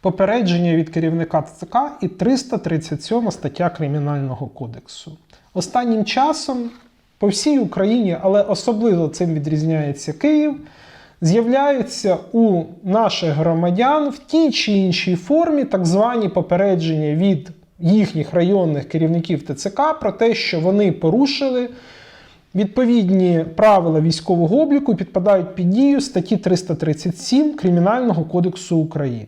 попередження від керівника ТЦК і 337 стаття Кримінального кодексу. Останнім часом по всій Україні, але особливо цим відрізняється Київ, з'являються у наших громадян в тій чи іншій формі так звані попередження від їхніх районних керівників ТЦК про те, що вони порушили відповідні правила військового обліку підпадають під дію статті 337 Кримінального кодексу України.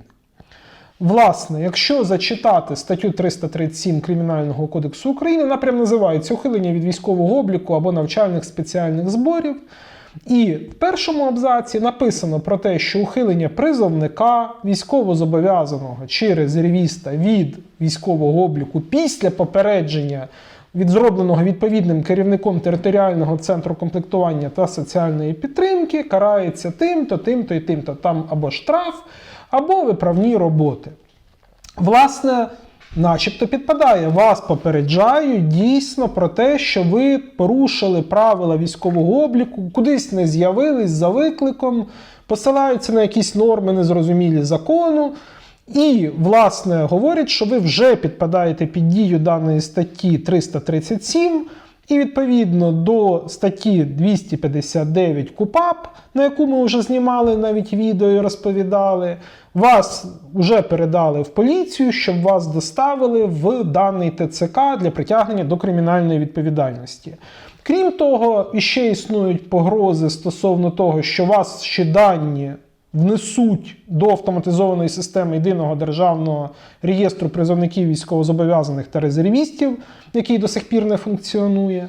Власне, якщо зачитати статтю 337 Кримінального кодексу України, вона прям називається ухилення від військового обліку або навчальних спеціальних зборів. І в першому абзаці написано про те, що ухилення призовника військовозобов'язаного чи резервіста від військового обліку після попередження від зробленого відповідним керівником територіального центру комплектування та соціальної підтримки карається тим-то, тим-то і тим-то. Там або штраф, або виправні роботи. Власне, начебто підпадає. Вас попереджають дійсно про те, що ви порушили правила військового обліку, кудись не з'явились за викликом, посилаються на якісь норми незрозумілі закону. І, власне, говорять, що ви вже підпадаєте під дію даної статті 337, і відповідно до статті 259 КУПАП, на яку ми вже знімали навіть відео і розповідали, вас вже передали в поліцію, щоб вас доставили в даний ТЦК для притягнення до кримінальної відповідальності. Крім того, іще існують погрози стосовно того, що вас ще дані внесуть до автоматизованої системи єдиного державного реєстру призовників військовозобов'язаних та резервістів, який до сих пір не функціонує.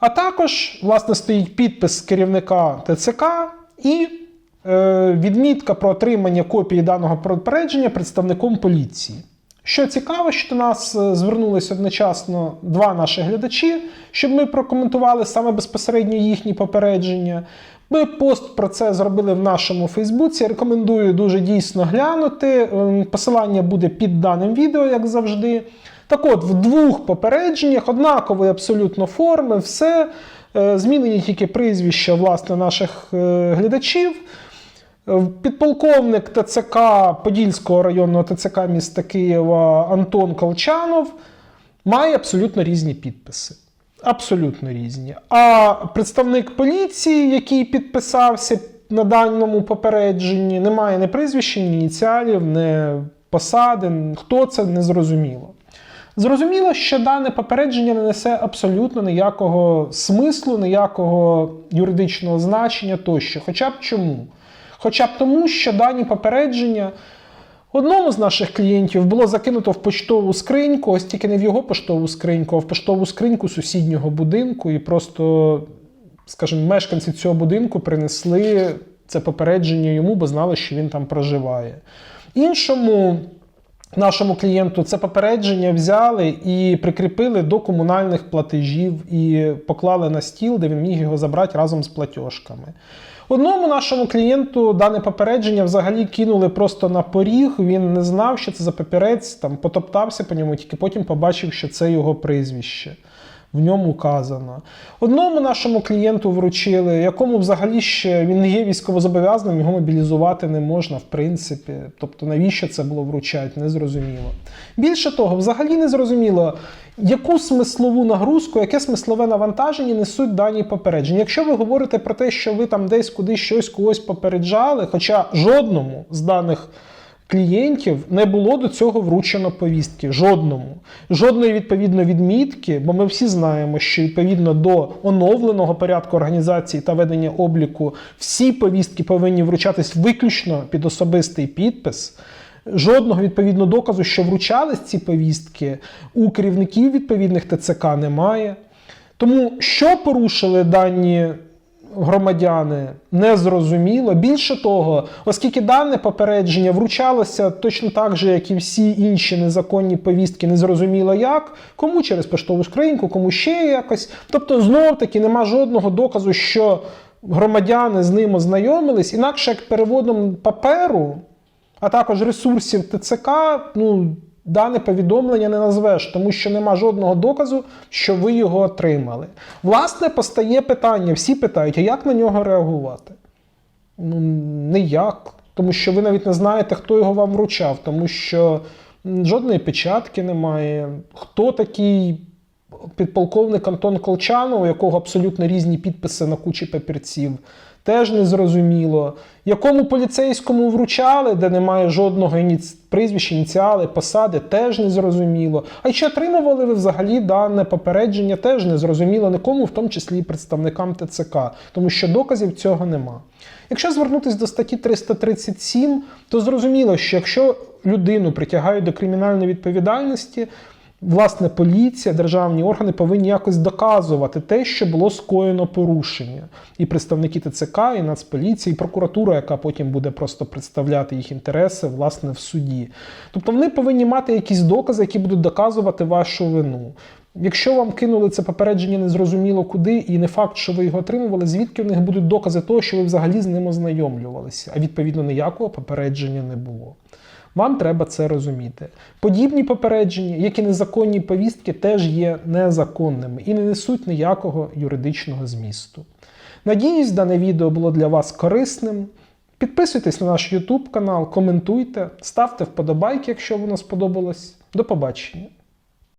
А також, власне, стоїть підпис керівника ТЦК і е, відмітка про отримання копії даного попередження представником поліції. Що цікаво, що до нас е, звернулись одночасно два наші глядачі, щоб ми прокоментували саме безпосередньо їхні попередження. Ми пост про це зробили в нашому Фейсбуці. Рекомендую дуже дійсно глянути. Ем, Посилання буде під даним відео, як завжди. Так от, в двох попередженнях однакової абсолютно форми, все. Е, Змінені тільки прізвища власне, наших е, глядачів. Е, Підполковник ТЦК Подільського районного ТЦК міста Києва Антон Колчанов має абсолютно різні підписи. Абсолютно різні. А представник поліції, який підписався на даному попередженні, не має ні прізвища, ні ініціалів, ні посади. Хто це не зрозуміло. Зрозуміло, що дане попередження не несе абсолютно ніякого смислу, ніякого юридичного значення тощо. Хоча б чому? Хоча б тому, що дані попередження одному з наших клієнтів було закинуто в поштову скриньку, ось тільки не в його поштову скриньку, а в поштову скриньку сусіднього будинку, і просто, скажімо, мешканці цього будинку принесли це попередження йому, бо знали, що він там проживає. Іншому. Нашому клієнту це попередження взяли і прикріпили до комунальних платежів і поклали на стіл, де він міг його забрати разом з платіжками. Одному нашому клієнту дане попередження взагалі кинули просто на поріг. Він не знав, що це за папірець, там потоптався по ньому, тільки потім побачив, що це його прізвище. В ньому указано. Одному нашому клієнту вручили, якому взагалі ще він є військовозобов'язаним, його мобілізувати не можна, в принципі. Тобто, навіщо це було вручати, незрозуміло. Більше того, взагалі не зрозуміло, яку смислову нагрузку, яке смислове навантаження несуть дані попередження. Якщо ви говорите про те, що ви там десь кудись щось когось попереджали, хоча жодному з даних клієнтів не було до цього вручено повістки. Жодному. Жодної відповідно відмітки, бо ми всі знаємо, що відповідно до оновленого порядку організації та ведення обліку всі повістки повинні вручатись виключно під особистий підпис. Жодного відповідно доказу, що вручались ці повістки, у керівників відповідних ТЦК немає. Тому що порушили дані громадяни, незрозуміло. Більше того, оскільки дане попередження вручалося точно так же, як і всі інші незаконні повістки, незрозуміло як, кому через поштову скриньку, кому ще якось. Тобто, знов таки нема жодного доказу, що громадяни з ним ознайомились, інакше як переводом паперу а також ресурсів ТЦК, ну, дане повідомлення не назвеш, тому що нема жодного доказу, що ви його отримали. Власне, постає питання, всі питають, а як на нього реагувати? Ну, ніяк. тому що ви навіть не знаєте, хто його вам вручав, тому що жодної печатки немає. Хто такий підполковник Антон Колчанов, у якого абсолютно різні підписи на кучі папірців, теж не зрозуміло. Якому поліцейському вручали, де немає жодного ініці... прізвища, ініціали, посади, теж не зрозуміло. А чи отримували ви взагалі дане попередження, теж не зрозуміло нікому, в тому числі і представникам ТЦК, тому що доказів цього нема. Якщо звернутися до статті 337, то зрозуміло, що якщо людину притягають до кримінальної відповідальності, власне, поліція, державні органи повинні якось доказувати те, що було скоєно порушення. І представники ТЦК, і Нацполіції, і прокуратура, яка потім буде просто представляти їх інтереси власне в суді. Тобто вони повинні мати якісь докази, які будуть доказувати вашу вину. Якщо вам кинули це попередження незрозуміло куди, і не факт, що ви його отримували, звідки в них будуть докази того, що ви взагалі з ним ознайомлювалися, а відповідно ніякого попередження не було. Вам треба це розуміти. Подібні попередження, як і незаконні повістки, теж є незаконними і не несуть ніякого юридичного змісту. Надіюсь, дане відео було для вас корисним. Підписуйтесь на наш YouTube канал, коментуйте, ставте вподобайки, якщо воно сподобалось. До побачення!